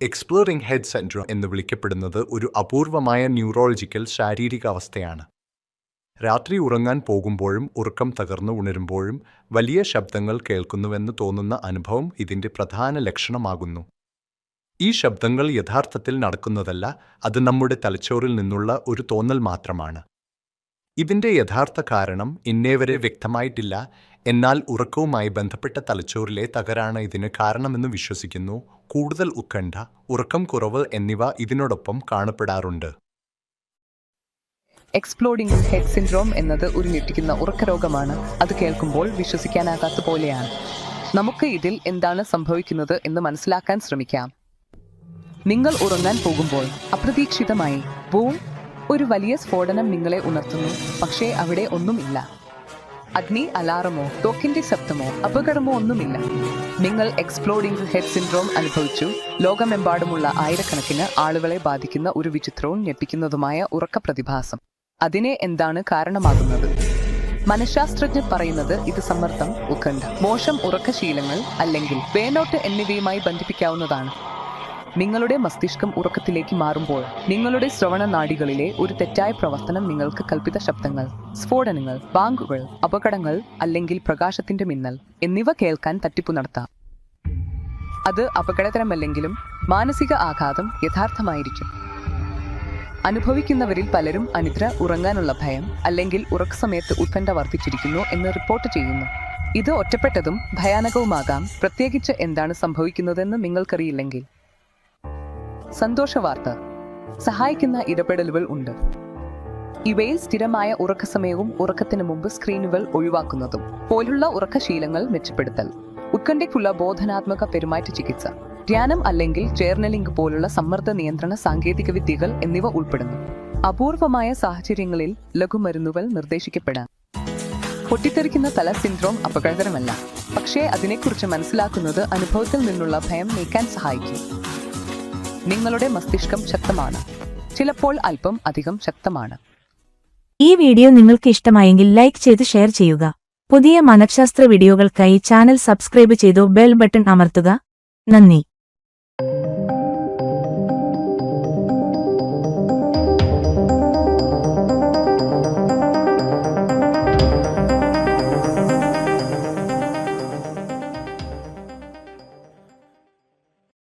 Exploring head സെൻഡ്രോം എന്ന് വിളിക്കപ്പെടുന്നത് ഒരു അപൂർവമായ ന്യൂറോളജിക്കൽ ശാരീരിക അവസ്ഥയാണ് രാത്രി ഉറങ്ങാൻ പോകുമ്പോഴും ഉറക്കം തകർന്നു ഉണരുമ്പോഴും വലിയ ശബ്ദങ്ങൾ കേൾക്കുന്നുവെന്ന് തോന്നുന്ന അനുഭവം ഇതിന്റെ പ്രധാന ലക്ഷണമാകുന്നു. ഈ ശബ്ദങ്ങൾ യഥാർത്ഥത്തിൽ നടക്കുന്നതല്ല അത് നമ്മുടെ തലച്ചോറിൽ നിന്നുള്ള ഒരു തോന്നൽ മാത്രമാണ്. ഇതിന്റെ യഥാർത്ഥ കാരണം ഇന്നേവരെ വ്യക്തമായിട്ടില്ല എന്നാൽ ഉറക്കവുമായി ബന്ധപ്പെട്ട തലച്ചോറിലെ തകരാണ് ഇതിന് കാരണമെന്ന് വിശ്വസിക്കുന്നു. കൂടുതൽ ഉത്കണ്ഠ ഉറക്കം കുറവ് എന്നിവ ഇതിനോടൊപ്പം കാണപ്പെടാറുണ്ട്. എക്സ്പ്ലോഡിംഗ് ഹെഡ് സിൻഡ്രോം എന്നത് ഒരു ഞെട്ടിക്കുന്ന ഉറക്കരോഗമാണ്. അത് കേൾക്കുമ്പോൾ വിശ്വസിക്കാനാകാത്ത പോലെയാണ്. നമുക്ക് ഇതിൽ എന്താണ് സംഭവിക്കുന്നത് എന്ന് മനസ്സിലാക്കാൻ ശ്രമിക്കാം. നിങ്ങൾ ഉറങ്ങാൻ പോകുമ്പോൾ അപ്രതീക്ഷിതമായി ബൂം ഒരു വലിയ സ്ഫോടനം നിങ്ങളെ ഉണർത്തുന്നു. പക്ഷേ അവിടെ ഒന്നുമില്ല. അഗ്നി അലാറമോ തോക്കിന്റെ ശബ്ദമോ അപകടമോ ഒന്നുമില്ല. നിങ്ങൾ എക്സ്പ്ലോഡിംഗ് ഹെഡ് സിൻഡ്രോം അനുഭവിച്ചു. ലോകമെമ്പാടുമുള്ള ആയിരക്കണക്കിന് ആളുകളെ ബാധിക്കുന്ന ഒരു വിചിത്രവും ഞെട്ടിക്കുന്നതുമായ ഉറക്ക പ്രതിഭാസം. അതിനെ എന്താണ് കാരണമാകുന്നത്? മനഃശാസ്ത്രജ്ഞർ പറയുന്നത് ഇത് സമ്മർദ്ദം ഉത്കണ്ഠ മോശം ഉറക്കശീലങ്ങൾ അല്ലെങ്കിൽ വേനോട്ട് എന്നിവയുമായി ബന്ധിപ്പിക്കാവുന്നതാണ്. നിങ്ങളുടെ മസ്തിഷ്കം ഉറക്കത്തിലേക്ക് മാറുമ്പോൾ നിങ്ങളുടെ ശ്രവണ നാടികളിലെ ഒരു തെറ്റായ പ്രവർത്തനം നിങ്ങൾക്ക് കൽപ്പിത ശബ്ദങ്ങൾ സ്ഫോടനങ്ങൾ ബാങ്കുകൾ അപകടങ്ങൾ അല്ലെങ്കിൽ പ്രകാശത്തിന്റെ മിന്നൽ എന്നിവ കേൾക്കാൻ തട്ടിപ്പു നടത്താം. അത് അപകടകരമല്ലെങ്കിലും മാനസിക ആഘാതം യഥാർത്ഥമായിരിക്കും. അനുഭവിക്കുന്നവരിൽ പലരും അനിദ്ര ഉറങ്ങാനുള്ള ഭയം അല്ലെങ്കിൽ ഉറക്കസമയത്ത് ഉത്കണ്ഠ വർദ്ധിച്ചിരിക്കുന്നു എന്ന് റിപ്പോർട്ട് ചെയ്യുന്നു. ഇത് ഒറ്റപ്പെട്ടതും ഭയാനകവുമാകാം. പ്രത്യേകിച്ച് എന്താണ് സംഭവിക്കുന്നതെന്ന് നിങ്ങൾക്കറിയില്ലെങ്കിൽ. സന്തോഷ വാർത്ത. സഹായിക്കുന്ന ഇടപെടലുകൾ ഉണ്ട്. ഇവയിൽ സ്ഥിരമായ ഉറക്കസമയവും ഉറക്കത്തിന് മുമ്പ് സ്ക്രീനുകൾ ഒഴിവാക്കുന്നതും പോലുള്ള ഉറക്കശീലങ്ങൾ മെച്ചപ്പെടുത്തൽ. ഉത്കണ്ഠയ്ക്കുള്ള ബോധനാത്മക പെരുമാറ്റ ചികിത്സ. ധ്യാനം അല്ലെങ്കിൽ ജേർണലിംഗ് പോലുള്ള സമ്മർദ്ദ നിയന്ത്രണ സാങ്കേതിക വിദ്യകൾ എന്നിവ ഉൾപ്പെടുന്നു. അപൂർവമായ സാഹചര്യങ്ങളിൽ ലഘുമരുന്നുകൾ നിർദ്ദേശിക്കപ്പെടാം. പൊട്ടിത്തെറിക്കുന്ന തല സിൻഡ്രോം അപകടകരമല്ല. പക്ഷേ അതിനെക്കുറിച്ച് മനസ്സിലാക്കുന്നത് അനുഭവത്തിൽ നിന്നുള്ള ഭയം നീക്കാൻ സഹായിക്കും. നിങ്ങളുടെ മസ്തിഷ്കം ശക്തമാണ്. ചിലപ്പോൾ അല്പം അധികം ശക്തമാണ്. ഈ വീഡിയോ നിങ്ങൾക്ക് ഇഷ്ടമായെങ്കിൽ ലൈക്ക് ചെയ്ത് ഷെയർ ചെയ്യുക. പുതിയ മനഃശാസ്ത്ര വീഡിയോകൾക്കായി ചാനൽ സബ്സ്ക്രൈബ് ചെയ്തു ബെൽ ബട്ടൺ അമർത്തുക. നന്ദി.